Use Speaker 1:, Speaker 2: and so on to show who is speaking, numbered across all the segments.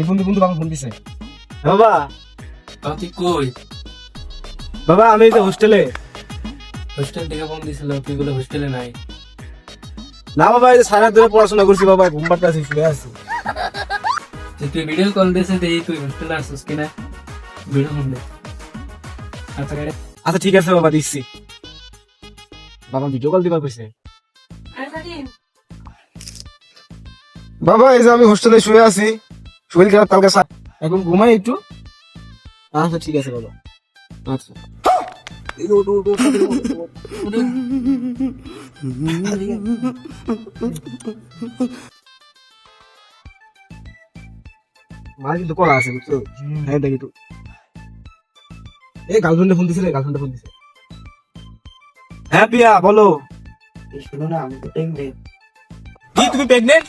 Speaker 1: এই বন্ধু বন্ধু বাবা ফোন দিছে? বাবা।
Speaker 2: তুই কই?
Speaker 1: বাবা আমি এই যে হোস্টেলে
Speaker 2: হোস্টেল থেকে ফোন দিছিল তুই বলে হোস্টেলে নাই।
Speaker 1: না বাবা এই যে সারা ধরে পড়াশোনা করছি বাবা ঘুম পাড়তে আছি শুয়ে আছি
Speaker 2: তুই ভিডিও কল দিয়েছে দেখি তুই হোস্টেলে আসছিস কিনা? ভিডিও ফোন দে। আচ্ছা
Speaker 1: আচ্ছা ঠিক আছে বাবা দিচ্ছি। বাবা ভিডিও কল দিবার কইছে? বাবা এই যে আমি হোস্টেলে শুয়ে আছি। শরীর খারাপ কালকে এখন ঘুমাই একটু। আচ্ছা ঠিক আছে বাবা। আচ্ছা। মার কিন্তু কলা আছে বুঝছ? হ্যাঁ দেখি তো এই গার্লফ্রেন্ডে ফোন দিছিলে গার্লফ্রেন্ডে ফোন দিছে। হ্যাঁ পিয়া বলো।
Speaker 3: শোনো না আমি তো প্রেগনেন্ট
Speaker 1: কি তুমি প্রেগনেন্ট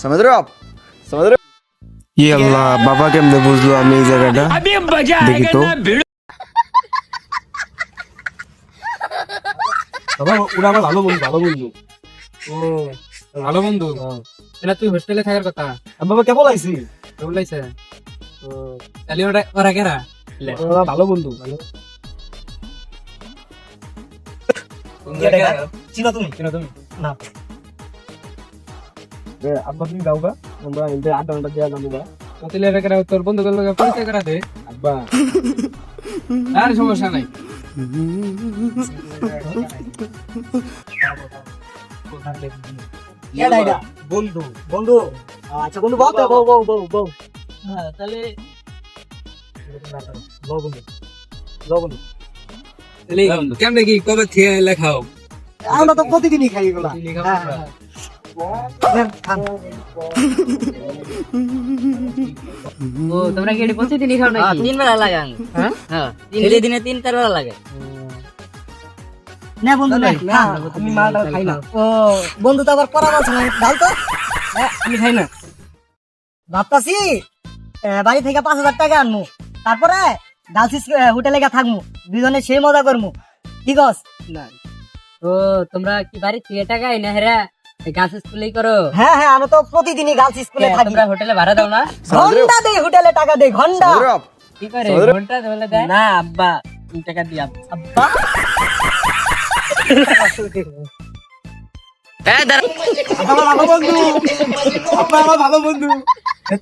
Speaker 4: समझ रहे हो आप समझ रहे हो
Speaker 1: ই আল্লাহ বাবা কেমনে বুঝলো আমি এই জায়গাটা দেখি তো বাবা ওরা আমার ভালো বন্ধু ভালো বন্ধু
Speaker 2: ও ভালো বন্ধু এটা তুই হোস্টেলে থাকার কথা
Speaker 1: আর বাবা কেমন আইছি
Speaker 2: বলাইছে ও তাহলে ওরা ওরা কেরা
Speaker 1: ওরা ভালো বন্ধু ভালো চিনা তুমি চিনা তুমি
Speaker 3: না
Speaker 1: আব্বা তুমি আমরা এনতে আড্ডা আড্ডা দেওয়া যাব গা।
Speaker 2: তাহলে কেরা তোর বন্ধু পরিচয় করা দে?
Speaker 1: আব্বা।
Speaker 2: আর সমস্যা নাই।
Speaker 1: বন্ধু
Speaker 3: বন্ধু। আচ্ছা বন্ধু বল বল বল বল বল
Speaker 2: হ্যাঁ তাহলে
Speaker 3: বন্ধু।
Speaker 2: তাহলে কেমনে কি? কবে খেয়ে লেখাও
Speaker 3: আমরা তো প্রতিদিনই খাই এগুলা। হ্যাঁ, হ্যাঁ।
Speaker 5: ও তোমরা কি এটি প্রতিদিনই খাও নাকি? তিন বেলা লাগে
Speaker 2: হ্যাঁ?
Speaker 5: হ্যাঁ তিন দিনে তিন চার বেলা লাগে।
Speaker 3: নে বন্ধু নে। আমি মালটা খাই না। ও বন্ধু তো আবার পরামর্শ নাই ডাল তো? হ্যাঁ,
Speaker 2: আমি খাই না।
Speaker 3: ভাবতাছি বাড়ি থেকে পাঁচ হাজার টাকা আনমু। তারপরে ডালসিস হোটেলে গিয়ে থাকমু। দুজনে সেই মজা করমু। ঠিক আছে
Speaker 5: ও তোমরা কি বাড়ি থেকে টাকা না হেরা? গাছ স্কুলে করো।
Speaker 3: হ্যাঁ হ্যাঁ আমি তো প্রতিদিনই গাছ স্কুলে থাকি।
Speaker 5: তোমরা হোটেলে ভাড়া দাও না?
Speaker 3: ঘণ্টা দেই হোটেলে টাকা দেই
Speaker 4: ঘণ্টা।
Speaker 5: কি করে? ঘণ্টা ধরে দেয়? না আব্বা টাকা দি
Speaker 3: আব্বা। এই দাঁড়া।
Speaker 1: আমার ভালো বন্ধু। আমার ভালো বন্ধু।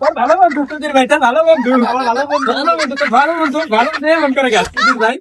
Speaker 1: তোর ভালো বন্ধু তোদের ভাইটা ভালো বন্ধু। আমার ভালো বন্ধু
Speaker 2: ভালো বন্ধু তোর ভালো বন্ধু ভালো মন করে গেল ভাই।